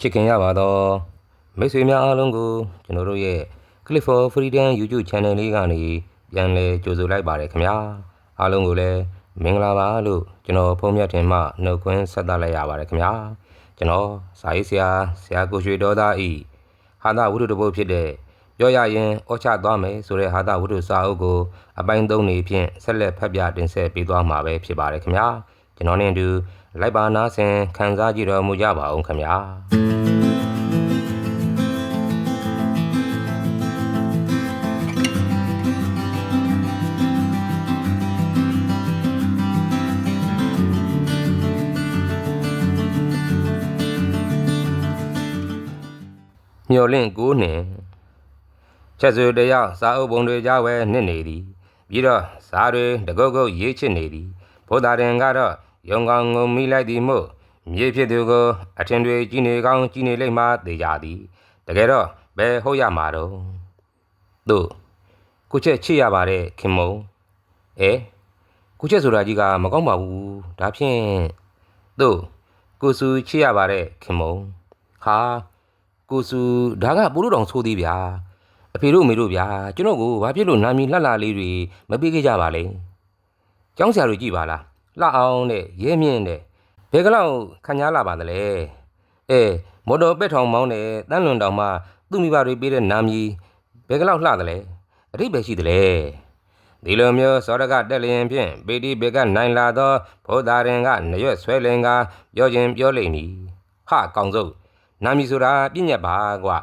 ချစ်ခင်ရပါတော့မိတ်ဆွေများအားလုံးကိုကျွန်တော်တို့ရဲ့ Click for Freedom YouTube Channel လေးကနေပြန်လည်ကြိုဆိုလိုက်ပါတယ်ခင်ဗျာအားလုံးကိုလည်းမင်္ဂလာပါလို့ကျွန်တော်ဖုန်းမြတ်တင်မှနှုတ်ခွန်းဆက်သလိုက်ရပါတယ်ခင်ဗျာကျွန်တော်စာရေးဆရာဆရာကိုရွှေတော်သားဤဟာသဝိတုတပုတ်ဖြစ်တဲ့ပြောရရင်ဩချသွားမယ်ဆိုတဲ့ဟာသဝိတုစာအုပ်ကိုအပိုင်း၃နေဖြင့်ဆက်လက်ဖတ်ပြတင်ဆက်ပေးသွားမှာပဲဖြစ်ပါတယ်ခင်ဗျာကျွန်တော်နဲ့အတူ လိုက်ပါနာဆင်ခံစားကြည့်တော်မူကြပါအောင်ခင်ဗျာမျော်လင့်ကိုးနှင်ချက်စွတယောက်စာအုပ်ပုံတွေကြားဝဲနှစ်နေသည်ပြီးတော့စာတွေတကုတ်ကုတ်ရေးချစ်နေသည်ဘုရားတင်ကတော့ ယုံကောင်းငုံမိလိုက်သည်မို့မြေဖြစ်သူကိုအထင်တွေကြီးနေကောင်းကြီးနေလိမ့်မှသိကြသည်တကယ်တော့ဘယ်ဟုတ်ရမှာတော့တို့ကုချက်ချစ်ရပါတယ်ခင်မုံအဲကုချက်ဆိုတာကြီးကမကောင်းပါဘူးဒါဖြင့်တို့ကိုစုချစ်ရပါတယ်ခင်မုံဟာကိုစုဒါကပို့လို့တောင်ဆိုးသေးဗျာအဖေတို့အမေတို့ဗျာကျွန်တော်ကိုဘာဖြစ်လို့နာမည်လှလှလေးတွေမပေးခဲ့ကြပါလဲကျောင်းဆရာတို့ကြည်ပါလား လှအောင်တဲ့ရဲမြင့်တဲ့ဘယ်ကလောက်ခံရလာပါသလဲအဲမော်တော်ပက်ထောင်မောင်းတဲ့တန်းလွန်တောင်မှသူ့မိဘတွေပေးတဲ့နာမည်ဘယ်ကလောက်လှသလဲအထိပ္ပယ်ရှိသလဲဒီလိုမျိုးစောရကတက်လျင်ဖြင့်ပေတိဘေကနိုင်လာသောဘုရားရင်ကနရွက်ဆွဲလင်ကပြောခြင်းပြောလိမ့်မည်ဟကောင်စုပ်နာမည်ဆိုတာပြည့်ညက်ပါကွာ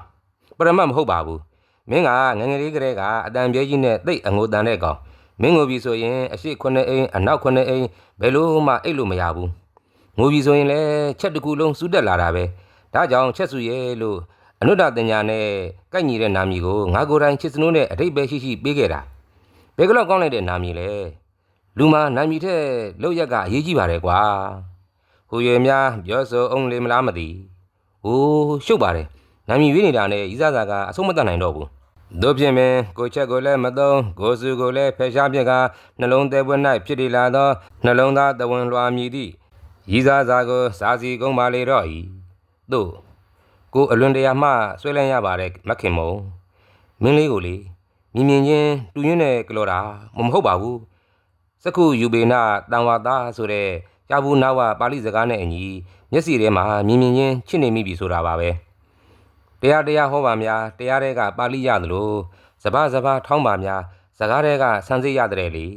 ပရမတ်မဟုတ်ပါဘူးမင်းကငယ်ငယ်လေးကလေးကအတန်ပြဲကြီးနဲ့တိတ်အငိုတန်တဲ့ကောင် မင်းငိုပြီဆိုရင်အရှိခုနှစ်အိမ်အနောက်ခုနှစ်အိမ်ဘယ်လို့မှအိတ်လို့မရဘူးငိုပြီဆိုရင်လည်းချက်တစ်ခုလုံးစူးတက်လာတာပဲဒါကြောင့်ချက်စုရဲလို့အနုတ္တတင်ညာနဲ့ကိုက်ညီတဲ့နာမည်ကိုငါကိုယ်တိုင်ချစ်စနိုးနဲ့အတိတ်ပဲရှိရှိပေးခဲ့တာဘယ်ကလောက်ကောင်းလိုက်တဲ့နာမည်လဲလူမာနာမည်ထက်လောက်ရက်ကအရေးကြီးပါတယ်ကွာဟူရည်များပြောဆိုအောင်လေမလားမသိ။အိုးရှုပ်ပါတယ်။နာမည်ရွေးနေတာနဲ့ဤစားစားကအဆုံးမတတ်နိုင်တော့ဘူး။ တို့ဖြင့်ပင်ကိုချက်ကိုလည်းမသုံးကိုစုကိုလည်းဖယ်ရှားပြက်ကနှလုံးသေးပွက်၌ဖြစ်တည်လာသောနှလုံးသားတဝန်လွှာမြည်သည့်ဤစားစားကိုစားစီကုန်းပါလေတော့၏။တို့ကိုအလွန်တရာမှဆွဲလန်းရပါတယ်မခင်မုံ။မင်းလေးကိုလေမြင်မြင်ချင်းတူရင်းနဲ့ကလော်တာမမဟုတ်ပါဘူး။စကုယူဘေနာတန်ဝါသားဆိုတဲ့ရဘူးနာဝပါဠိစကားနဲ့အညီမျက်စီထဲမှာမြင်မြင်ချင်းချစ်နေမိပြီဆိုတာပါပဲ တရားတရားဟောပါများတရားတွေကပါဠိရသလိုစဘာစဘာထောင်းပါများစကားတွေကဆန်းစစ်ရတဲ့လေ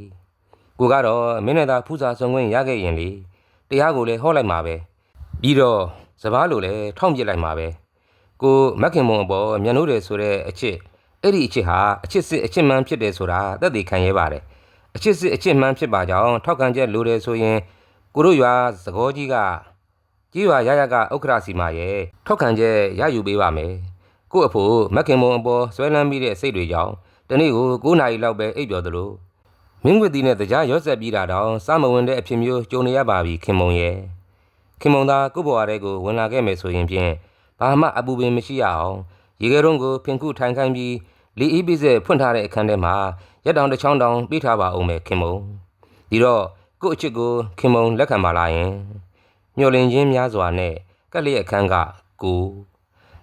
ကိုကတော့မင်းနဲ့သာဖူးစာဆုံးခွင့်ရခဲ့ရင်လေတရားကိုလည်းဟောလိုက်မှာပဲပြီးတော့စဘာလိုလည်းထောင်းပြစ်လိုက်မှာပဲကိုမက်ခင်မုံအပေါ်မျက်နှိုးတယ်ဆိုတဲ့အချစ်အဲ့ဒီအချစ်ဟာအချစ်စစ်အချစ်မှန်ဖြစ်တယ်ဆိုတာသက်သေခံရပါတယ်အချစ်စစ်အချစ်မှန်ဖြစ်ပါကြောင်းထောက်ခံချက်လိုတယ်ဆိုရင်ကိုတို့ရွာသကောကြီးက ကြီးရွာရရကဥက္ခရာစီမာရဲ့ထောက်ခံချက်ရယူပေးပါမယ်။ကို့အဖို့မက်ခင်မုံအပေါ်ဆွဲလန်းပြီးတဲ့စိတ်တွေကြောင့်တနေ့ကို9နာရီလောက်ပဲအိပ်ပျော်သလိုမင်းဝစ်တီနဲ့တရားရော့ဆက်ပြီးတာတောင်စမဝင်တဲ့အဖြစ်မျိုးကြုံနေရပါပြီခင်မုံရဲ့။ခင်မုံသာကို့ဘဝထဲကိုဝင်လာခဲ့မယ်ဆိုရင်ဖြင့်ဘာမှအပူပင်မရှိရအောင်ရေခဲတုံးကိုဖင်ခုထိုင်ခိုင်းပြီးလီအီးပိစက်ဖွင့်ထားတဲ့အခန်းထဲမှာရက်တောင်တစ်ချောင်းတောင်ပေးထားပါအောင်မယ်ခင်မုံ။ဒီတော့ကို့အချစ်ကိုခင်မုံလက်ခံပါလားယင်။ မျှော်လင့်ခြင်းများစွာနဲ့ကက်လျက်ခန်းကကို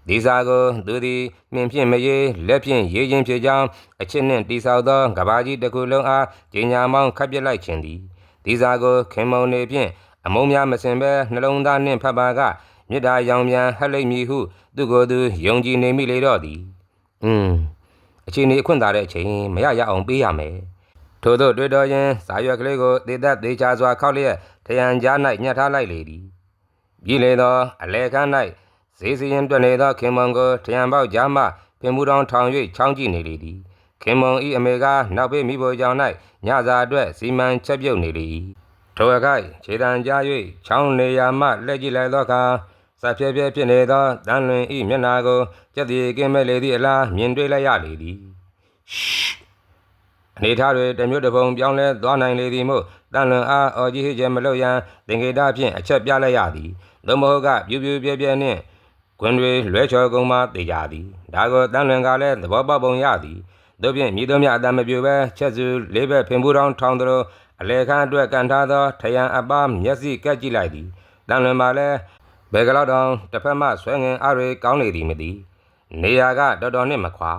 ဒီစာကိုသူသည်မြင်ဖြင့်မရေလက်ဖြင့်ရေးခြင်းဖြစ်ကြောင်းအချစ်နှင့်တိဆောက်သောကဘာကြီးတစ်ခုလုံးအားဂျင်ညာမောင်းခပ်ပြလိုက်ခြင်းသည်ဒီစာကိုခင်မုံနေဖြင့်အမုံများမစင်ပဲနှလုံးသားနှင့်ဖတ်ပါကမေတ္တာရောင်ပြန်ဟက်လိမ့်မည်ဟု သူကိုယ်သူယုံကြည်နေမိလေတော့သည်။အင်းအချိန်ဤအခွင့်သာတဲ့အချိန်မရရအောင်ပေးရမယ်။ ထို့သောတွေ့တော်ရင်စာရွက်ကလေးကိုတေသက်သေးချာစွာခောက်လျက်ထရန်ကြား၌ညှက်ထားလိုက်လေသည်ပြည်လေသောအလဲခန်း၌ဈေးစရင်တွက်နေသောခင်မုံကိုထရံပေါက်ကြားမှပင်မူတောင်ထောင်၍ချောင်းကြည့်နေလေသည်ခင်မုံဤအမေကနောက်ပေမိဖို့ကြောင့်၌ညစာအတွက်စီမံချက်ပြုတ်နေလေ၏ထိုအခိုက်ခြေတံကြား၍ချောင်းနေရာမှလက်ကြည့်လိုက်သောအခါစပြဲပြဲဖြစ်နေသောတန်လွင်ဤမျက်နာကိုကြက်တီကင်းမဲ့လေသည့်အလားမြင်တွေ့လိုက်ရလေသည် အနေထားတွေတစ်မျိုးတစ်ပုံပြောင်းလဲသွားနိုင်လေသည်မို့တန်လွင်အားအော်ကြီးဟစ်ချက်မလုပ်ရန်သင်္ကေတဖြင့်အချက်ပြလိုက်ရသည်သို့မဟုတ်ကပြူပြူပြဲပြဲနှင့်ခွင်တွေလွဲချော်ကုန်မှတေကြသည်ဒါကိုတန်လွင်ကလည်းသဘောပေါက်ပုံရသည်တို့ဖြင့်မြည်သောမြအတမ်းမပြူပဲချက်စုလေးဘက်ဖင်ပူတောင်ထောင်သလိုအလေခန့်အတွက်ကန်ထားသောထယံအပားမျက်စိကက်ကြည့်လိုက်သည်တန်လွင်ပါလည်းဘယ်ကလောက်တောင်တစ်ဖက်မှဆွဲငင်အားတွေကောင်းနေသည်မသိနေရာကတော်တော်နှင့်မခွာ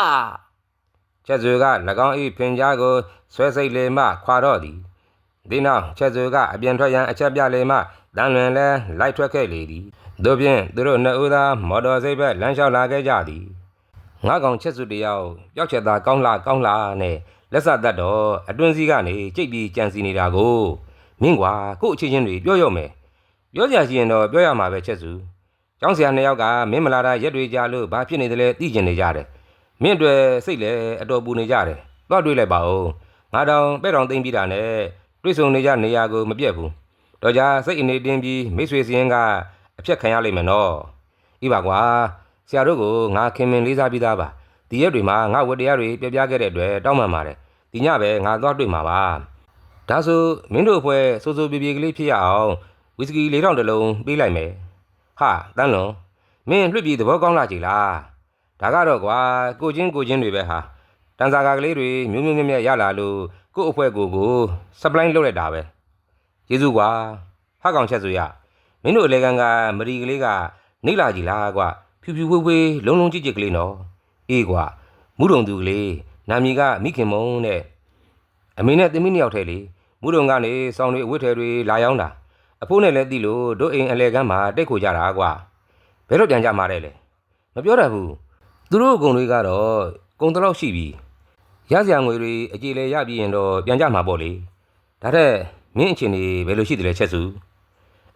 အာ ချက်စုက၎င်း၏ဖင်ကြားကိုဆွဲစိတ်လေမှခွာတော့သည်ဒီနောက်ချက်စုကအပြင်ထွက်ရန်အချက်ပြလေမှတန်လွင်လဲလိုက်ထွက်ခဲ့လေသည်တို့ဖြင့်သူတို့နှစ်ဦးသာမော်တော်စိတ်ဘက်လမ်းလျှောက်လာခဲ့ကြသည်ငါကောင်ချက်စုတယောက်ပျောက်ချက်သားကောင်းလာကောင်းလာနဲ့လက်စတတ်တော့အတွင်းစည်းကနေကြိတ်ပြီးကြံစီနေတာကိုမင်းကွာကို့အချင်းချင်းတွေပြောရော့မယ်ပြောကြရှိရင်တော့ပြောရမှာပဲချက်စု။ကျောင်းဆရာနှစ်ယောက်ကမင်းမလာတာရက်တွေကြာလို့ဘာဖြစ်နေတယ်လဲသိကျင်နေကြတယ်။ မင်းအတွက်စိတ်လည်းအတော်ပူနေကြတယ်။တော့တွေးလိုက်ပါဦး။ငါတောင်ပဲ့တောင်သိမ့်ပြီးတာနဲ့တွေးဆုံနေကြနေရာကိုမပြတ်ဘူး။တော့ကြစိတ်အနေတင်းပြီးမိတ်ဆွေစင်းကအဖြတ်ခံရလိမ့်မယ်နော်။ဤပါကွာဆရာတို့ကိုငါခင်မင်လေးစားပြီးသားပါ။ဒီရက်တွေမှာငါဝတ္တရားတွေပြပြခဲ့တဲ့အတွက်တောင်းပန်ပါတယ်။ဒီညပဲငါသွားတွေ့မှာပါ။ဒါဆိုမင်းတို့အဖွဲ့စိုးစိုးပြေပြေကလေးဖြစ်ရအောင်ဝီစကီ၄တောင်တစ်လုံးပေးလိုက်မယ်ဟာတန်းလွန်မင်းလွှတ်ပြီးသဘောကောင်းလာကြည်လား ဒါကတော့ကွာကိုချင်းကိုချင်းတွေပဲဟာတန်စာကာကလေးတွေမျိုးမျိုးမြတ်မြတ်ရလာလို့ကို့အဖွဲ့ကိုကို supply လုပ်လိုက်တာပဲကျေးဇူးကွာဟာကောင်ချက်ဆိုရမင်းတို့အလဲကန်ကမရီကလေးကနေလာကြည်လားကွာဖြူဖြူဝေးဝေးလုံးလုံးကြည့်ကြည့်ကလေးနော်အေးကွာမူးတုံသူကလေးနာမည်ကမိခင်မုံတဲ့အမေနဲ့သမီးနှစ်ယောက်ထဲလေမူးတုံကနေစောင်းတွေအဝတ်ထဲတွေလာရောက်တာအဖိုးနဲ့လည်းသိလို့တို့အိမ်အလဲကမ်းမှာတိတ်ခိုကြတာကွာဘယ်တော့ပြန်ကြမှာလဲလေမပြောတတ်ဘူး သူတို့အကုန်တွေကတော့ကုံတလောက်ရှိပြီရစရာငွေတွေအကြေလဲရပြီးရင်တော့ပြန်ကြမှာပေါ့လေဒါထက်မင်းအချင်းနေဘယ်လိုရှိတယ်လဲချက်စု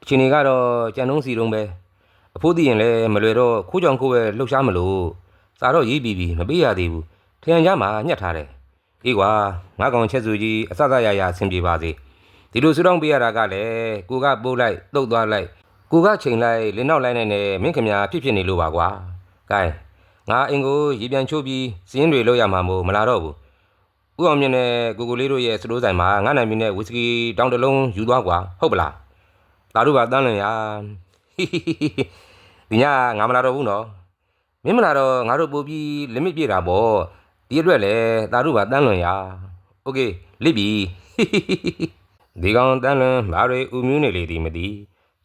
အချင်းနေကတော့ကြံတုံးစီတုံးပဲအဖိုးသိရင်လည်းမလွယ်တော့ခိုးကြောင်ခိုးပဲလှုပ်ရှားမလို့စာတော့ရေးပြီးပြီမပေးရသေးဘူးထရန်ကြမှာညှက်ထားတယ်အေးကွာငါကောင်ချက်စုကြီးအစစရရဆင်ပြေပါစေဒီလိုဆူတောင်းပေးရတာကလည်းကိုကပိုးလိုက်တုတ်သွားလိုက်ကိုကချိန်လိုက်လင်းနောက်လိုက်နိုင်နဲ့မင်းခင်ဗျာဖြစ်ဖြစ်နေလို့ပါကွာကဲ ငါအင်ကိုရေပြန်ချိုးပြီးစင်းတွေလောက်ရမှာမို့မလာတော့ဘူးဥအောင်မြင့်နဲ့ကိုကိုလေးတို့ရဲ့စတိုးဆိုင်မှာငါနိုင်မီနဲ့ဝီစကီတောင်းတစ်လုံးယူသွားကွာဟုတ်ပလားဒါတို့ပါတန်းလင်ရဟိဟိဟိဟိဒီညငါမလာတော့ဘူးနော်မင်းမလာတော့ငါတို့ပို့ပြီး limit ပြည့်တာပေါ့ ဒီအတွက်လည်းတာတို့ပါတန်းလွန်ရโอเคလိပြီ ဒီကောင်တန်းလွန်ဘာတွေဥမျိုးနေလေသည်မသိ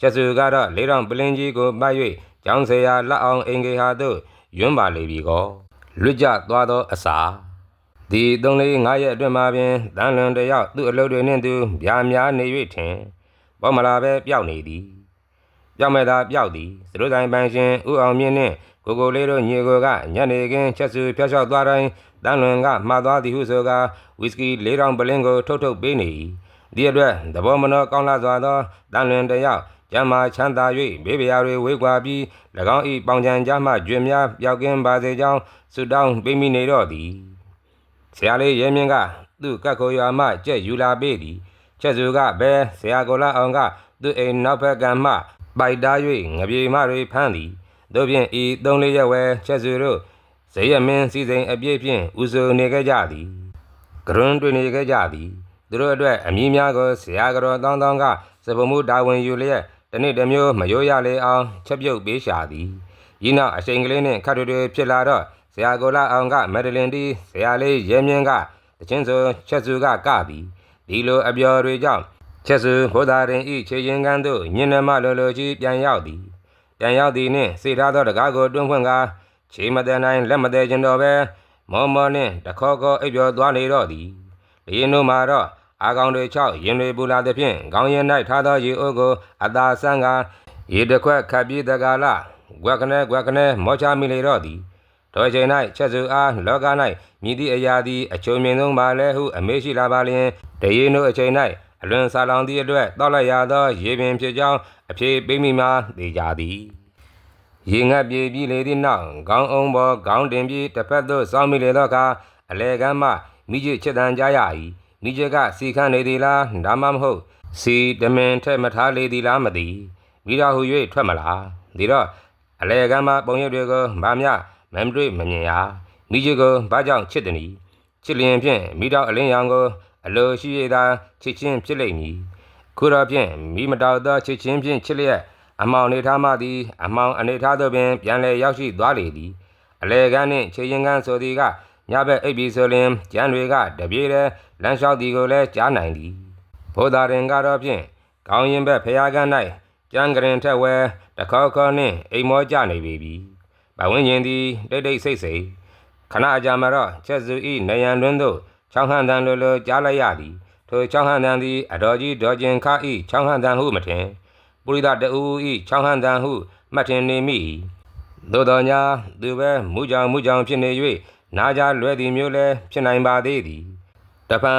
ချက်စုကတော့လေးတော်ပလင်းကြီးကိုပတ်၍ကျောင်းဆရာလက်အောင်အင်္ဂေဟာသို့ ယွန်းပါလေပြီကောလွတ်ကြသွားသောအစာဒီသုံးလေးငါးရက်အတွင်းမှာပင်တန်းလွန်တယောက်သူ့အလုပ်တွေနှင့်သူဗျာများနေ၍ထင်ဘောမလာပဲပျောက်နေသည်ပြောင်းမဲ့သာပျောက်သည်သတို့ဆိုင်ပန်းရှင်ဥအောင်မြင့်နှင့်ကိုကိုလေးတို့ညီကိုကညနေခင်းချက်စုဖျောက်လျှောက်သွားတိုင်းတန်လွန်ကမှားသွားသည်ဟုဆိုကာဝီစကီ၄တောင်ပလင်းကိုထုတ်ထုတ်ပေးနေ၏ဒီအတွက်သဘောမနောကောင်းလာစွာသောတန်လွန်တစ်ယောက် ကျမ်းမာချမ်းသာ၍ဘေးပရာတွေဝေးကွာပြီး၎င်း၏ပေါင်ချံကြားမှကျွင်များပျောက်ကင်းပါစေကြောင်းဆုတောင်းပေးမိနေတော့သည်ဆရာလေးရဲမြင့်ကသူ့ကတ်ခိုရွာမှကြက်ယူလာပေးသည်ချက်စုကဘဲဆရာကိုလာအောင်ကသူ့အိမ်နောက်ဘက်ကံမှပိုက်တား၍ငပြေမတွေဖမ်းသည်တို့ဖြင့်ဤသုံးလေးရက်ဝဲချက်စုတို့ဇေယမင်းစီစဉ်အပြည့်ဖြင့်ဥစုနေခဲ့ကြသည်ကရွန်းတွင်နေခဲ့ကြသည်သူတို့အတွက်အမည်များကိုဆရာကတော်တောင်းတောင်းကစပမှုတာဝန်ယူလျက် တနေ့တစ်မျိုးမရိုးရလေအောင်ချက်ပြုတ်ပေးရှာသည်ဤနောက်အချိန်ကလေးနှင့်ခတ်တွေတွေဖြစ်လာတော့ဆရာကိုလာအောင်ကမက်ဒလင်တီဆရာလေးရဲမြင့်ကတချင်းဆိုချက်စုကကသည်ဒီလိုအပျော်တွေကြောင့်ချက်စုဘုရားရင်ဤခြေရင်ကန်းသို့ညင်နမလိုလိုကြီးပြန်ရောက်သည်ပြန်ရောက်သည်နှင့်စေထားသောတကားကိုတွန်းဖွင့်ကားခြေမတန်နိုင်လက်မသေးခြင်းတော့ပဲမောမောနှင့်တခေါခေါအိပ်ပျော်သွားနေတော့သည်လျင်တို့မှာတော့ အာကောင်တွေ၆ရင်တွေပူလာသည်ဖြင့်ခေါင်းရင်၌ထားသောရေအိုးကိုအသာဆန်းကာရေတစ်ခွက်ခပ်ပြီးတကားလာကွက်ကနေကွက်ကနေမောချမိလေတော့သည်တော်ချိန်၌ချက်စုအားလောက၌မြည်သည့်အရာသည်အချုံမြင်ဆုံးပါလဲဟုအမေးရှိလာပါလျင်တရေနို့အချိန်၌အလွန်ဆာလောင်သည့်အတွက်တောက်လိုက်ရသော ရေပင်ဖြစ်ကြောင်းအဖြေပေးမိမှသိကြသည်ရေငတ်ပြေပြီးလေသည့်နောက်ခေါင်းအုံပေါ်ခေါင်းတင်ပြီးတစ်ဖက်သို့စောင်းမိလေသောအခါအလေကမ်းမှမိကျချစ်တန်ကြရ၏ မိကျကစီခန့်နေသည်လားဒါမှမဟုတ်စီတမင်ထက်မထားလေသည်လားမသိမိတော်ဟု၍ထွက်မလားဒီတော့အလေကမ်းမှပုံရိပ်တွေကိုဗာမျှမမ်တွေ့မမြင်ရမိကြီးကိုဘာကြောင့်ချစ်တယ်နီချစ်လျင်ဖြင့်မိတော်အလင်းရောင်ကိုအလိုရှိရသာချစ်ချင်းဖြစ်လိမ့်မည်ခုတော့ဖြင့်မိမတော်သောချစ်ချင်းဖြင့်ချစ်လျက်အမောင်နေထားမှသည်အမောင်အနေထားသို့ပင်ပြန်လည်ရောက်ရှိသွားလေသည်အလေကမ်းနှင့်ခြေရင်ကန်းဆိုသည်က ညဘက်အိပ်ပြီးဆိုလျင်ကျန်းတွေကတပြေးတည်းလမ်းလျှောက်သည်ကိုလည်းကြားနိုင်သည်ဘုရားရင်ကတော့ဖြင့်ကောင်းရင်ဘက်ဖျားကန်း၌ကြံကရင်ထက်ဝဲတခေါခေါနှင့်အိမ်မောကြနေပေပြီဘဝင်းချင်းသည်တိတ်တိတ်ဆိတ်ဆိတ်ခဏအကြာမှာတော့ချက်စုဤနယံတွင်သို့ချောင်းဟန်တန်လိုလိုကြားလိုက်ရသည်ထိုချောင်းဟန်တန်သည်အတော်ကြီးဒေါ်ကျင်ခါဤချောင်းဟန်တန်ဟုမထင်ပုရိသတူဤချောင်းဟန်တန်ဟုမှတ်ထင်နေမိ၏သို့တော်ညာသူပဲမူကြောင်မူကြောင်ဖြစ်နေ၍ နာကြလွယ်သည်မျိုးလည်းဖြစ်နိုင်ပါသေးသည်တပံ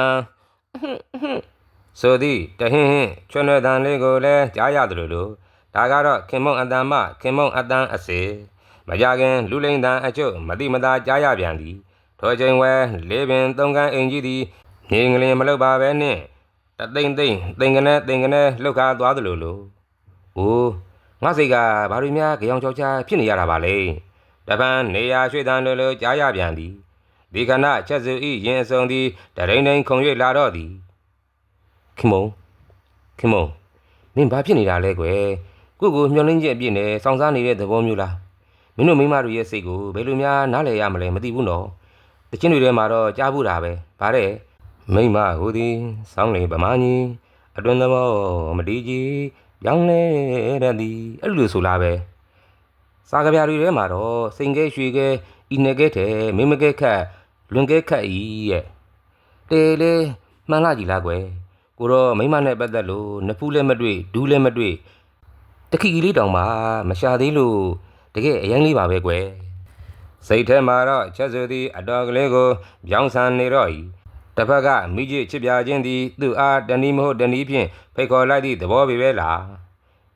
ဆိုသည်တဟင်းဟင်းချွန်းွယ်တန်လေးကိုလည်းကြားရတယ်လို့လို့ဒါကတော့ခင်မုံအတန်မခင်မုံအတန်အစေမကြခင်လူလိန်တန်အကျုပ်မတိမသာကြားရပြန်သည်ထိုချိန်ဝဲလေးပင်သုံးကန်းအိမ်ကြီးသည်ငင်ကလေးမလုပ်ပါပဲနှင့်တသိမ့်သိမ့်သိင်ကနေသိင်ကနေလှုပ်ခါသွားတယ်လို့လို့အိုးငါစိတ်ကဘာလို့များကြောင်ချောက်ချာဖြစ်နေရတာပါလဲ တပန်းနေရာရွှေ့တန်လို့လို့ကြားရပြန်သည်ဒီကနေ့ချက်စုဤရင်အစုံသည်တရိန်တိန်ခုံ၍လာတော့သည်ခင်မုံခင်မုံမင်းဘာဖြစ်နေတာလဲကွယ်ကိုယ့်ကိုမျောလင်းချက်အပြည့်နဲ့စောင့်စားနေတဲ့သဘောမျိုးလားမင်းတို့မိန်းမတို့ရဲ့စိတ်ကိုဘယ်လိုများနားလည်ရမလဲမသိဘူးနော်တချင်းတွေထဲမှာတော့ကြားဘူးတာပဲဗါတဲ့မိန်းမဟိုသည်စောင်းလေဗမာကြီးအတွင်သမောမတီးကြီးရောင်းလေတဲ့ဒီအဲ့လိုဆိုလားပဲ စားကြပြတွေထဲမှာတော့စိန်ကဲရွှေကဲဤနေကဲတဲ့မင်းမကဲခတ်လွန်ကဲခတ်ဤရဲ့တေလေမှန်လားကြီးလားကွယ်ကိုတော့မိမနဲ့ပတ်သက်လို့နဖူးလည်းမတွေ့ဒူးလည်းမတွေ့တခိကလေးတောင်မှမရှာသေးလို့တကယ်အရင်လေးပါပဲကွယ်စိတ်ထဲမှာတော့ချက်စုသည်အတော်ကလေးကိုပြောင်းဆန်နေတော့၏တစ်ဖက်ကမိကြီးချစ်ပြချင်းသည်သူ့အားတဏီမဟုတ်တဏီဖြင့်ဖိတ်ခေါ်လိုက်သည့်သဘောပဲပဲလား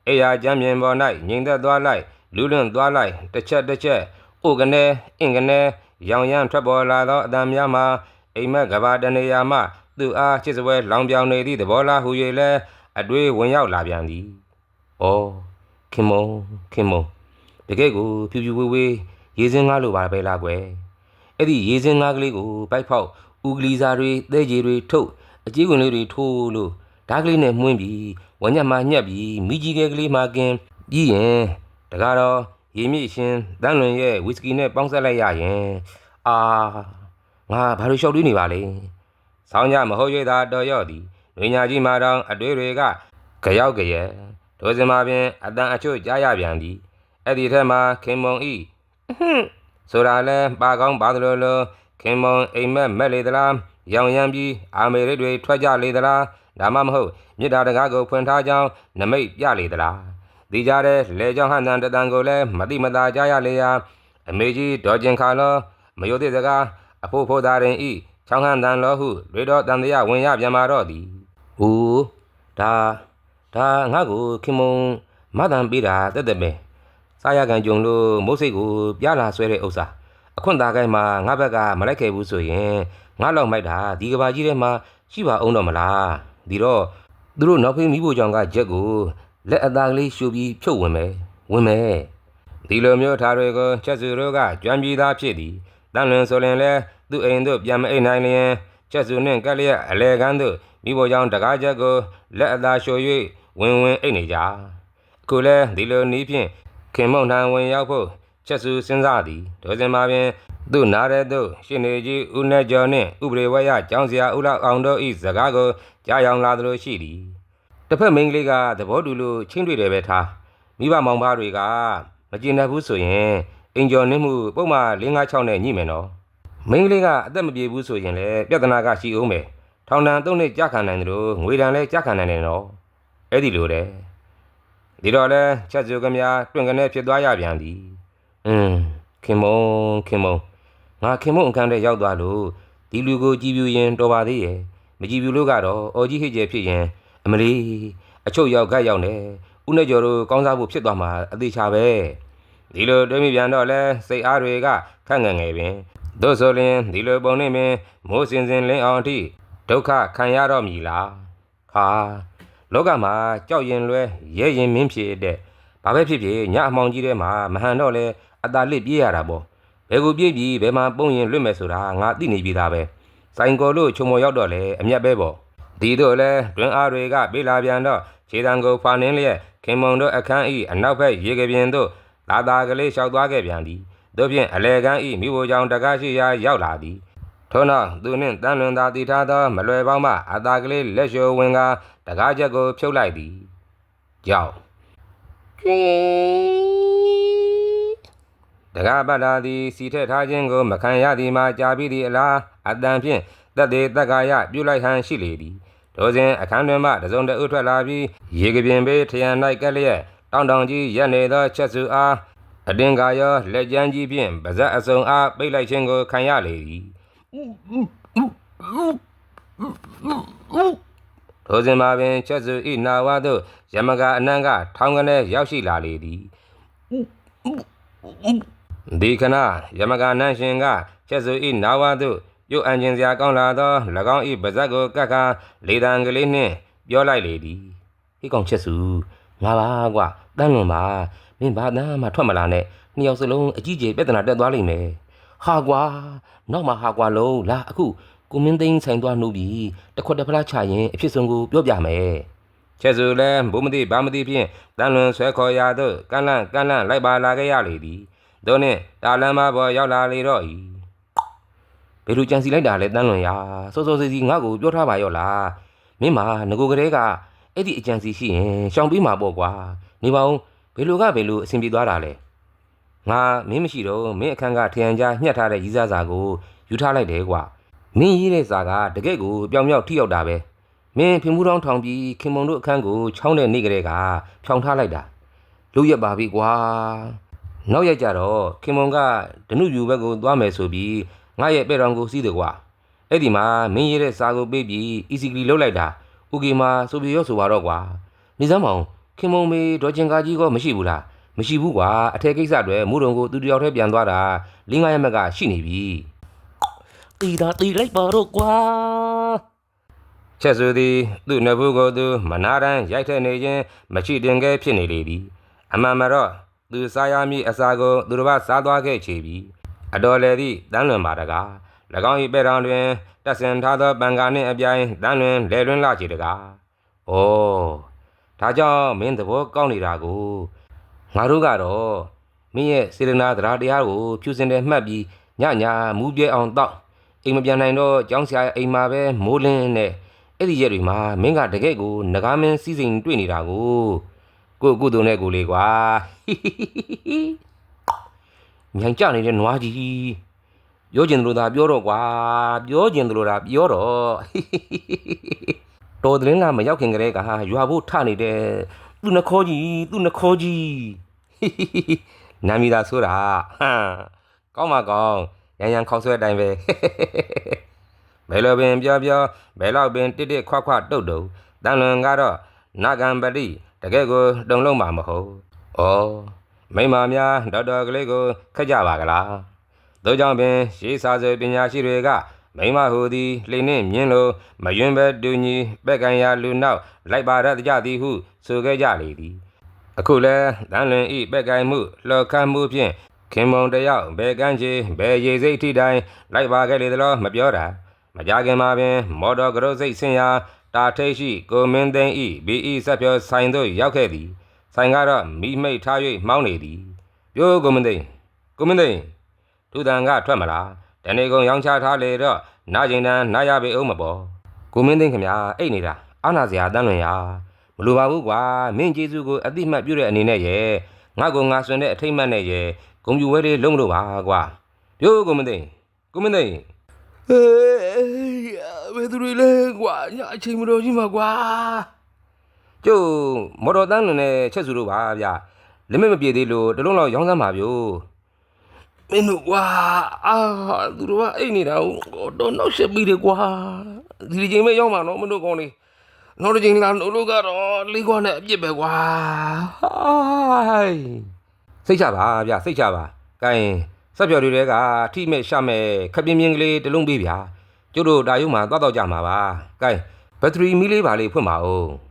အေးရကြမ်းမြင်ပေါ်၌ငြိမ်သက်သွားလိုက် လူးလွန့်သွားလိုက်တစ်ချက်တစ်ချက်အိုကနေအင်ကနေရောင်ရမ်းထွက်ပေါ်လာသောအတန်များမှာအိမ်မက်ကဘာတနေရာမှသူအားချစ်စပွဲလောင်ပြောင်နေသည့်သဘောလားဟူ၍လည်းအတွေးဝင်ရောက်လာပြန်သည်။အော်ခင်မုံခင်မုံတကယ်ကိုဖြူဖြူဝေးဝေးရေစင်းငါလိုပါပဲလားကွယ်။အဲ့ဒီရေစင်းငါကလေးကိုပိုက်ဖောက်ဥကလီစာတွေသဲကြီးတွေထုတ်အကြီးဝင်လေးတွေထိုးလို့ဓာတ်ကလေးနဲ့မှုန်းပြီးဝညက်မှညက်ပြီးမိကြီးကဲကလေးမှကင်ပြီးရင် တကားတော့ရေမြင့်ရှင်တန်းလွင်ရဲ့ဝီစကီနဲ့ပေါင်းဆက်လိုက်ရရင်အာငါဘာလို့ရှောက်တွေးနေပါလဲ။ဆောင်းကြမဟုတ်၍သာတော်ရော့သည်။လူညာကြီးမာတောင်အတွေးတွေကကြရောက်ကြရဲ့ဒိုစင်မှာပင်အတန်အချို့ကြားရပြန်သည်။အဲ့ဒီထက်မှခင်မုံဤဟွန်းဆိုတာလဲပါကောင်းပါသလိုလိုခင်မုံအိမ်မက်မက်လေသလားရောင်ရမ်းပြီးအာမေရိတွေထွက်ကြလေသလားဒါမှမဟုတ်မြစ်တာတကားကိုဖွင့်ထားကြောင်းနမိတ်ပြလေသလား ဒီကြတဲ့လေကြောင့်ဟန်တန်တတန်ကိုလည်းမတိမတာကြားရလေရာအမေကြီးဒေါ်ကျင်ခါလောမယိုသေးစကားအဖို့ဖို့သားရင်ဤချောင်းဟန်တန်လောဟုတွေတော်တန်တရားဝင်ရပြန်มาတော့သည်ဟူဒါဒါငါ့ကိုခင်မုံမတန်ပေးတာတက်တက်ပဲစားရကန်ကြုံလို့မုတ်စိတ်ကိုပြလာဆွဲတဲ့ဥစ္စာအခွင့်သားကိုင်းမှာငါဘက်ကမလိုက်ခဲ့ဘူးဆိုရင်ငါလောက်မိုက်တာဒီကဘာကြီးထဲမှာရှိပါအောင်တော့မလားဒီတော့သူတို့နောက်ဖေးမိဖို့ကြောင့်ကချက်ကို လက်အသားကလေးရှူပြီးဖြုတ်ဝင်မယ်ဝင်မယ်ဒီလိုမျိုးထားတွေကိုချက်စုတို့ကကြွမ်းပြီးသားဖြစ်သည်တန်လွင်ဆိုရင်လည်းသူ့အိမ်သို့ပြန်မအိမ်နိုင်လျင်ချက်စုနှင့်ကက်လျက်အလဲကန်းသို့မိဖို့ကြောင့်တကားချက်ကိုလက်အသာလျှို၍ဝင်ဝင်အိတ်နေကြအခုလဲဒီလိုနည်းဖြင့်ခင်မုံထံဝင်ရောက်ဖို့ချက်စုစဉ်းစားသည်ဒိုစင်မှာပင်သူ့နားရဲသို့ရှင်နေကြီးဦးနေကျော်နှင့်ဥပဒေဝရကျောင်းစရာဦးလောက်အောင်တို့၏စကားကိုကြားယောင်လာသလိုရှိသည် တစ်ဖက်မိန်းကလေးကသဘောတူလို့ချင်းတွေ့တယ်ပဲထားမိဘမောင်ဖားတွေကမကျင်တတ်ဘူးဆိုရင်အင်ကျော်နှင်းမှုပုံမှန်၄၅6နဲ့ညှိမယ်နော်မိန်းကလေးကအသက်မပြေဘူးဆိုရင်လည်းပြဿနာကရှိအောင်ပဲထောင်ဒဏ်သုံးနှစ်ကြာခံနိုင်တယ်လို့ငွေဒဏ်လည်းကြာခံနိုင်တယ်နော်အဲ့ဒီလိုတဲ့ဒီတော့လဲချက်စုကမြာတွင်ကနေဖြစ်သွားရပြန်သည်อืมခင်မုံခင်မုံငါခင်မုံအခန်းထဲရောက်သွားလို့ဒီလူကိုကြည်ပြူရင်တော်ပါသေးရဲ့မကြည်ပြူလို့ကတော့အော်ကြီးဟိကျဲဖြစ်ရင် အမလီအချုပ်ရောက်ဂတ်ရောက်နေဦးနဲ့ကျော်တို့ကောင်းစားဖို့ဖြစ်သွားမှာအသေးချာပဲဒီလိုတွေးမိပြန်တော့လဲစိတ်အားတွေကခန့်ငယ်ငယ်ပင်သို့ဆိုလျှင်ဒီလိုပုံနှင့်ပင်မိုးစင်စင်လင်းအောင်အထိဒုက္ခခံရတော့မည်လားဟာလောကမှာကြောက်ရင်လွဲရဲရင်မင်းဖြစ်တဲ့ဘာပဲဖြစ်ဖြစ်ညအမှောင်ကြီးထဲမှာမဟန်တော့လဲအသာလစ်ပြေးရတာပေါ့ဘယ်ကိုပြေးပြီးဘယ်မှာပုံရင်လွတ်မယ်ဆိုတာငါသိနေပြီသားပဲစိုင်ကော်လို့ချုံမော်ရောက်တော့လဲအမျက်ပဲပေါ့ ဒီတော့လဲတွင်အားတွေကပေးလာပြန်တော့ခြေတံကိုဖာနင်းလျက်ခင်မုံတို့အခန်းဤအနောက်ဘက်ရေကပြင်းသို့လာသာကလေးလျှောက်သွားခဲ့ပြန်သည်တို့ဖြင့်အလေကန်းဤမိဘကြောင့်တကားရှိရာရောက်လာသည်ထို့နောက်သူနှင့်တန်လွန်သာတည်ထားသောမလွယ်ပေါင်းမှအသာကလေးလက်လျှိုဝင်ကတကားချက်ကိုဖြုတ်လိုက်သည်ကြောက်တကားပတ်လာသည်စီထက်ထားခြင်းကိုမခံရသည်မှာကြာပြီးသည့်အလားအတန်ဖြင့်တက်သေးတက်ကာယပြုလိုက်ဟန်ရှိလေသည် ဒိုစဉ်အခန်းတွင်မှတစုံတဦးထွက်လာပြီးရေကပြင်းပေးထရန်၌ကက်လျက်တောင်းတောင်ကြီးရက်နေသောချက်စုအားအတင်ကာရောလက်ကျန်းကြီးဖြင့်ပါဇက်အစုံအားပိတ်လိုက်ခြင်းကိုခံရလေသည်ဒိုစဉ်မှာပင်ချက်စုဤနာဝသို့ယမကအနံ့ကထောင်းကနေရောက်ရှိလာလေသည်ဒီခဏယမကနန်းရှင်ကချက်စုဤနာဝသို့ ပြုတ်အန်ခြင်းစရာကောင်းလာသော၎င်းဤပါဇက်ကိုကတ်ခါလေတံကလေးနှင့်ပြောလိုက်လေသည်ဟိကောင်ချက်စုငါပါကွာတန်းလွန်ပါမင်းဘာတန်းမှထွက်မလာနဲ့နှစ်ယောက်စလုံးအကြီးကြီးပြဿနာတက်သွားလိမ့်မယ်ဟာကွာနောက်မှဟာကွာလုံးလာအခုကိုမင်းသိန်းဆိုင်သွားနှုတ်ပြီးတခွက်တစ်ဖလားချရင်အဖြစ်ဆုံးကိုပြောပြမယ်ချက်စုလည်းဘုမတိဘာမတိဖြင့်တန်းလွန်ဆွဲခေါ်ရာသို့ကန့်လန့်ကန့်လန့်လိုက်ပါလာခဲ့ရလေသည်။တို့နှင့်တာလမ်းမပေါ်ရောက်လာလေတော့ဤ။ ဘယ်လိုကြံစီလိုက်တာလဲတန်းလွန်ရာ။စောစောစီစီငါ့ကိုပြောထားပါရောလား။မင်းမငကိုကလေးကအဲ့ဒီအကြံစီရှိရင်ရှောင်ပြီးမှာပေါ့ကွာ။နေပါဦးဘယ်လိုကဘယ်လိုအဆင်ပြေသွားတာလဲ။ငါမင်းမရှိတော့မင်းအခန်းကထရန်ကြားညှက်ထားတဲ့ရီးစားစာကိုယူထားလိုက်တယ်ကွာ။မင်းရေးတဲ့စာကတကယ့်ကိုပြောင်မြောက်ထိရောက်တာပဲ။မင်းဖင်မှုတောင်းထောင်ပြီးခင်မုံတို့အခန်းကိုချောင်းတဲ့နေ့ကလေးကဖြောင်ထားလိုက်တာ။လူရက်ပါပြီကွာ။နောက်ရက်ကြတော့ခင်မုံကဒနုယူဘက်ကိုသွားမယ်ဆိုပြီး ငါရဲ့ပဲ့တော်ကိုစီးတယ်ကွာအဲ့ဒီမှာမင်းရေးတဲ့စာကိုပေးပြီး easily လုတ်လိုက်တာဥကေမှာဆိုပြီးရောဆိုပါတော့ကွာနေစမ်းမောင်ခင်မုံမေဒေါ်ချင်ကာကြီးကမရှိဘူးလားမရှိဘူးကွာအထက်ကိစ္စတွေမူတုံကိုသူတယောက်တည်းပြန်သွားတာလင်းငါရက်မက်ကရှိနေပြီတီတာတီလိုက်ပါတော့ကွာချက်စုသည်သူ့နဘူးကိုသူမနာတမ်းရိုက်ထက်နေခြင်းမရှိတင်ခဲ့ဖြစ်နေလေသည်အမှန်မှာတော့သူစားရမည့်အစာကိုသူတစ်ပါးစားသွားခဲ့ချေပြီ အတော်လေသည့်တန်းလွန်ပါတကား၎င်း၏ပဲ့တော်တွင်တက်ဆင်ထားသောပံကာနှင့်အပြိုင်တန်းလွင်လဲလွင်လာချေတကားဩဒါကြောင့်မင်းသဘောကောင်းနေတာကိုငါတို့ကတော့မင်းရဲ့စေတနာတရားတရားကိုဖြူစင်တယ်မှတ်ပြီးညညမူးပြဲအောင်တောက်အိမ်မပြန်နိုင်တော့ကျောင်းဆရာအိမ်မှာပဲမိုးလင်းနဲ့အဲ့ဒီရက်တွေမှာမင်းကတကယ့်ကိုငကားမင်းစီစဉ်တွေ့နေတာကိုကိုကုတုံနဲ့ကိုလေးကွာ မြိုင်ကြနေတဲ့နွားကြီးပြောကျင်တယ်လို့သာပြောတော့ကွာပြောကျင်တယ်လို့သာပြောတော့တော်တယ်ကမရောက်ခင်ကလေးကရွာဖို့ထနေတဲ့သူနှခေါ်ကြီးသူနှခေါ်ကြီးနာမီသာဆိုတာဟမ်ကောင်းပါကောင်းရန်ရန်ခေါက်ဆွဲအတိုင်းပဲဘယ်လိုပင်ပြောပြောဘယ်လောက်ပင်တစ်တစ်ခွခွတုတ်တုတ်တန်လွန်ကတော့နာဂံပတိတကယ်ကိုတုံလုံးမှာမဟုတ်။ဩ မိမများဒေါက်တာကလေးကိုခက်ကြပါကလား။တို့ကြောင့်ပင်ရှေးစာစပညာရှိတွေကမိမဟူသည်လှိနှင့်မြင်းလိုမယွန်းပဲတူညီပဲ့ကန်ရာလူနောက်လိုက်ပါရတကြသည်ဟုဆိုခဲ့ကြလေသည်။အခုလဲတန်လွင်ဤပဲ့ကန်မှုလှော်ခတ်မှုဖြင့်ခင်မုံတယောက်ဘယ်ကန်းချေဘယ်ရေစိတ်ထိတိုင်းလိုက်ပါခဲ့လေသလားမပြောတာမကြခင်မှာပင် မော်တော်ကရုတ်စိတ်ဆင်ရာတာထိတ်ရှိကိုမင်းသိန်းဤဘီဤဆက်ပြောဆိုင်သို့ရောက်ခဲ့သည် ဆိုင်ကတော့မိမိတ်ထား၍မှောင်းနေသည်ပြောကိုမင်းသိန်းကိုမင်းသိန်းသူတန်ကထွက်မလားတနေ့ကုန်ရောင်းချထားလေတော့နာကျင်တန်းနာရပေအောင်မပေါ်ကိုမင်းသိန်းခင်ဗျာအိတ်နေတာအာနာစရာတန်းလွင်ရာမလိုပါဘူးကွာမင်းကျေးဇူးကိုအတိမတ်ပြုတဲ့အနေနဲ့ရဲ့ငါကငါဆွင်တဲ့အထိတ်မှတ်နဲ့ရဲ့ဂုံပြူဝဲလေးလုံးမလို့ပါကွာပြောကိုမင်းသိန်းကိုမင်းသိန်း เฮ้ยဘယ်သူတွေလဲကွာညအချိန်မတော်ကြီးမှာကွာ ကျုပ်မော်တော်တန်းလွန်နဲ့ချက်စုလို့ပါဗျလက်မမပြေသေးလို့တလုံးလောက်ရောင်းစမ်းပါဗျို့မင်းတို့ကွာအာသူတို့ကအိတ်နေတာကိုတော့နောက်ဆက်ပြီးတယ်ကွာဒီဒီချိန်ပဲရောက်မှာနော်မင်းတို့ကောင်းလေးနောက်တစ်ချိန်လာလို့လို့ကတော့လေးခွာနဲ့အပြစ်ပဲကွာဟိုင်းစိတ်ချပါဗျစိတ်ချပါကဲစက်ပြော်တွေတဲကထိမဲ့ရှာမဲ့ခပ်ပြင်းပြင်းကလေးတစ်လုံးပေးဗျာကျုပ်တို့ဒါရုံမှာသွားတော့ကြမှာပါကဲဘက်ထရီမီးလေးပါလေးဖွင့်ပါဦး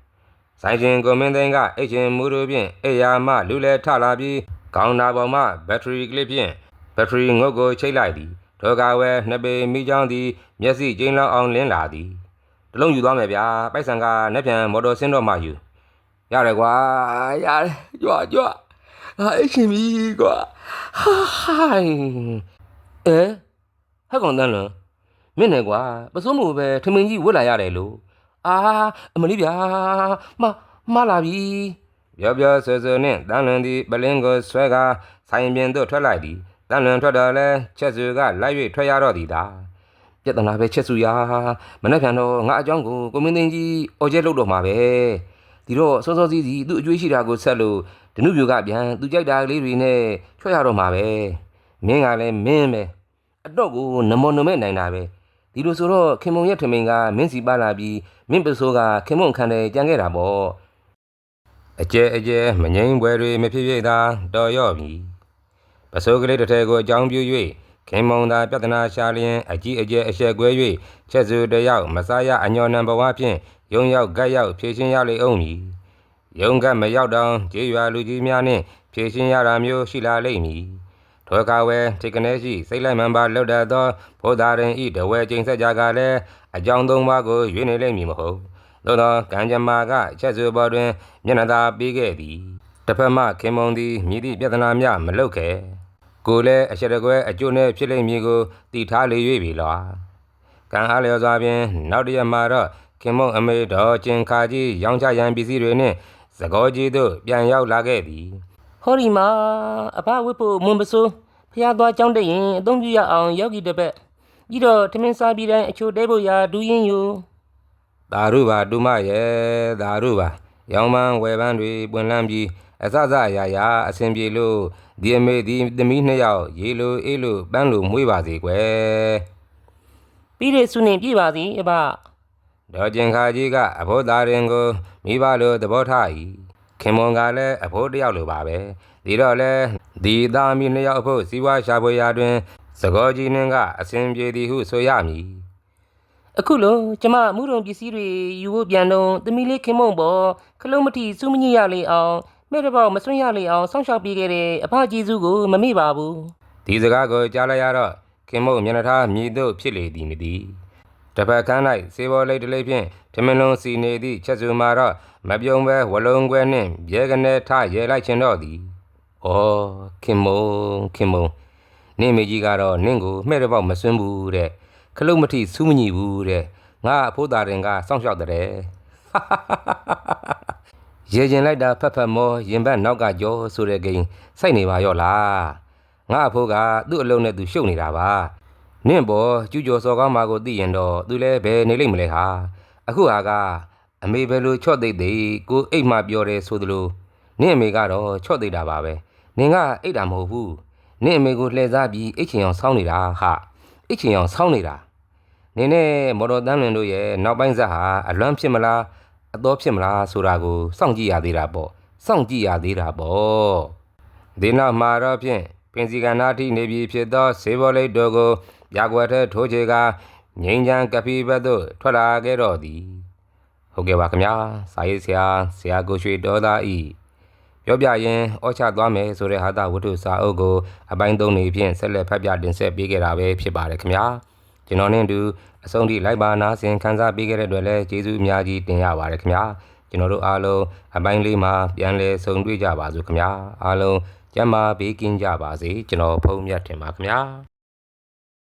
ဆိုင်ရှင်ကွန်မင်းသိန်းကအိတ်ရှင်မူတို့ဖြင့်အေယာမလူလဲထလာပြီးခေါင်းနာပေါ်မှဘက်ထရီကလေးဖြင့်ဘက်ထရီငုတ်ကိုချိတ်လိုက်သည်ဒေါကဝဲနှစ်ပေမိချောင်းသည်မျက်စိကျင်းလောင်းအောင်လင်းလာသည်တစ်လုံးယူသွားမယ်ဗျာပိုက်ဆံကနှက်ပြန်မော်တော်ဆင်းတော့မှယူရတယ်ကွာအာရတယ်ကြွကြွအာအိတ်ရှင်ပြီကွာဟာဟိုင်းအဲဟက်ကောင်တန်းလွန်မင်းနဲ့ကွာပစိုးမှုပဲထမင်းကြီးဝတ်လာရတယ်လို့ အာအမလေးဗျာမမလာပြီပြောပြောဆိုဆိုနှင့်တန်လွန်သည်ပလင်းကိုဆွဲကာဆိုင်ပြင်သို့ထွက်လိုက်သည်တန်လွန်ထွက်တော်လဲချက်စုကလိုက်၍ထွက်ရတော့သည်သာပြဿနာပဲချက်စုရာမနေ့ပြန်တော့ငါအကြောင်းကိုကိုမင်းသိန်းကြီးအော်ကျဲလုပ်တော့မှာပဲဒီတော့စောစောစီးစီးသူ့အကျွေးရှိတာကိုဆက်လို့ဒနုပြူကပြန်သူကြိုက်တာကလေးတွေနဲ့ထွက်ရတော့မှာပဲမင်းကလည်းမင်းပဲအတော့ကိုနမောနမဲနိုင်တာပဲ ဒီလိုဆိုတော့ခင်မုံရဲ့ထမင်းကမင်းစီပါလာပြီးမင်းပစိုးကခင်မုံခန်တယ်ကြံခဲ့တာပေါ့အကျဲအကျဲမငိမ့်ပွဲတွေမဖြစ်ဖြစ်သာတော်ရော့ပြီပစိုးကလေးတစ်ထည်ကိုအကြောင်းပြု၍ခင်မုံသာပြဿနာရှာလျင်အကြီးအကျဲအဆက်ကွဲ၍ချက်စုတစ်ယောက်မစားရအညော်နံဘဝဖြင့်ယုံရောက်ဂတ်ရောက်ဖြည့်ရှင်းရလေအောင်မည်ယုံကတ်မရောက်တော့ကြေးရွာလူကြီးများနှင့်ဖြည့်ရှင်းရတာမျိုးရှိလာလိမ့်မည် ထိုအခါဝဲထိတ်ကနေရှိစိတ်လိုက်မှန်ပါလှုပ်တတ်သောဘုရားရင်ဤတဝဲကျိန်ဆက်ကြကလည်းအကြောင်းသုံးပါးကိုရွေးနေလိမ့်မည်မဟုတ်သို့သောကံကြမ္မာကအချက်စုပေါ်တွင်မျက်နှာသာပေးခဲ့သည်တစ်ဖက်မှခင်မုံသည်မြည်သည့်ပြဿနာများမလုပ်ခဲ့ကိုယ်လည်းအချက်တကွဲအကျိုးနဲ့ဖြစ်လိမ့်မည်ကိုတည်ထားလေ၍ပြီလားကံအားလျော်စွာဖြင့်နောက်တစ်ရက်မှာတော့ခင်မုံအမေတော်ကျင်ခါကြီးရောင်းချရန်ပစ္စည်းတွေနှင့်သကောကြီးတို့ပြန်ရောက်လာခဲ့သည် ဟောဒီမှာအဖဝတ်ဖို့မွန်ပစိုးဖះသွားကြောင်းတက်ရင်အသုံးပြုရအောင်ယောဂီတစ်ပတ်ပြီးတော့ထမင်းစားပြီးတိုင်းအချိုတဲဖို့ရာဒူးရင်ယူသာရုပါတူမရဲ့သာရုပါရောင်ပန်းဝယ်ပန်းတွေပွင့်လန်းပြီးအစစအရာရာအစဉ်ပြေလို့ဒီအမေဒီသမီးနှစ်ယောက်ရေလိုအေးလိုပန်းလိုမွေးပါစေကွယ်ပြီးတဲ့စုနေပြပါစီအဖဒေါ်ကျင်ခါကြီးကအဖိုးသားရင်ကိုမိဘလိုသဘောထား၏ ခင်မွန်ကလည်းအဖိုးတစ်ယောက်လိုပါပဲဒီတော့လဲဒီသားမီနှစ်ယောက်အဖို့စီးပွားရှာဖွေရာတွင်သကောကြီးနှင်းကအစဉ်ပြေသည်ဟုဆိုရမည်အခုလို့ကျမမူရုံပစ္စည်းတွေယူဖို့ပြန်တော့သမီးလေးခင်မုံပေါ်ခလုံးမထီစူးမညစ်ရလေအောင်မဲ့တစ်ပေါက်မစွန့်ရလေအောင်စောင့်ရှောက်ပေးခဲ့တဲ့အဖကျေးဇူးကိုမမေ့ပါဘူးဒီစကားကိုကြားလိုက်ရတော့ခင်မုတ်မျက်နှာထားမြည်သို့ဖြစ်လေသည်မသိ တစ်ပတ်ခန်း၌စေဘော်လိတ်တလေးဖြင့်ထမင်းလုံးစီနေသည့်ချက်စုမှာတော့မပြုံးပဲဝလုံးခွဲနှင့်ရဲကနေထရဲလိုက်ခြင်းတော့သည်ဩခင်မုံခင်မုံနင့်မေကြီးကတော့နင့်ကိုမှဲ့တစ်ပေါက်မစွန်းဘူးတဲ့ခလုတ်မထီစူးမညီဘူးတဲ့ငါအဖိုးသားရင်ကစောင့်ရှောက်တဲ့ရေကျင်လိုက်တာဖက်ဖက်မောရင်ဘတ်နောက်ကကြောဆိုတဲ့ဂိမ်းစိုက်နေပါရော့လားငါအဖိုးကသူ့အလုံးနဲ့သူရှုပ်နေတာပါ နင့်ဘောကျူးကျော်စော်ကောင်းမာကိုသိရင်တော့သူလည်းဘယ်နေလိမ့်မလဲဟာအခုဟာကအမေဘယ်လိုချော့သိမ့်သိမ့်ကိုအိတ်မှပြောတယ်ဆိုသလိုနင့်အမေကတော့ချော့သိမ့်တာပါပဲနင်ကအိတ်တာမဟုတ်ဘူးနင့်အမေကိုလှည့်စားပြီးအိတ်ချင်အောင်ဆောင်းနေတာဟာအိတ်ချင်အောင်ဆောင်းနေတာနင်နဲ့မော်တော်တန်းလွင်တို့ရဲ့နောက်ပိုင်းဇက်ဟာအလွမ်းဖြစ်မလားအတော်ဖြစ်မလားဆိုတာကိုစောင့်ကြည့်ရသေးတာပေါ့စောင့်ကြည့်ရသေးတာပေါ့ဒီနောက်မှာတော့ဖြင့်ပင်စီကနာတိနေပြီဖြစ်သောဈေးဘောလိတ်တို့ကို ပြကွက်ထဲထိုးချေကငိမ့်ချမ်းကပီဘက်သို့ထွက်လာခဲ့တော့သည်ဟုတ်ကဲ့ပါခင်ဗျာစာရေးဆရာဆရာကိုရွှေတော်သားဤပြောပြရင်အောချသွားမယ်ဆိုတဲ့ဟာတာဝတ္ထုစာအုပ်ကိုအပိုင်းသုံးနေဖြင့်ဆက်လက်ဖတ်ပြတင်ဆက်ပေးခဲ့တာပဲဖြစ်ပါတယ်ခင်ဗျာကျွန်တော်နဲ့အတူအဆုံးထိလိုက်ပါနာဆင်ခန်းစားပေးခဲ့တဲ့အတွက်လည်းကျေးဇူးအများကြီးတင်ရပါတယ်ခင်ဗျာကျွန်တော်တို့အားလုံးအပိုင်းလေးမှာပြန်လည်ဆုံတွေ့ကြပါစို့ခင်ဗျာအားလုံးကျမ်းမာပေးကင်းကြပါစေကျွန်တော်ဖုံးမြတ်တင်ပါခင်ဗျာ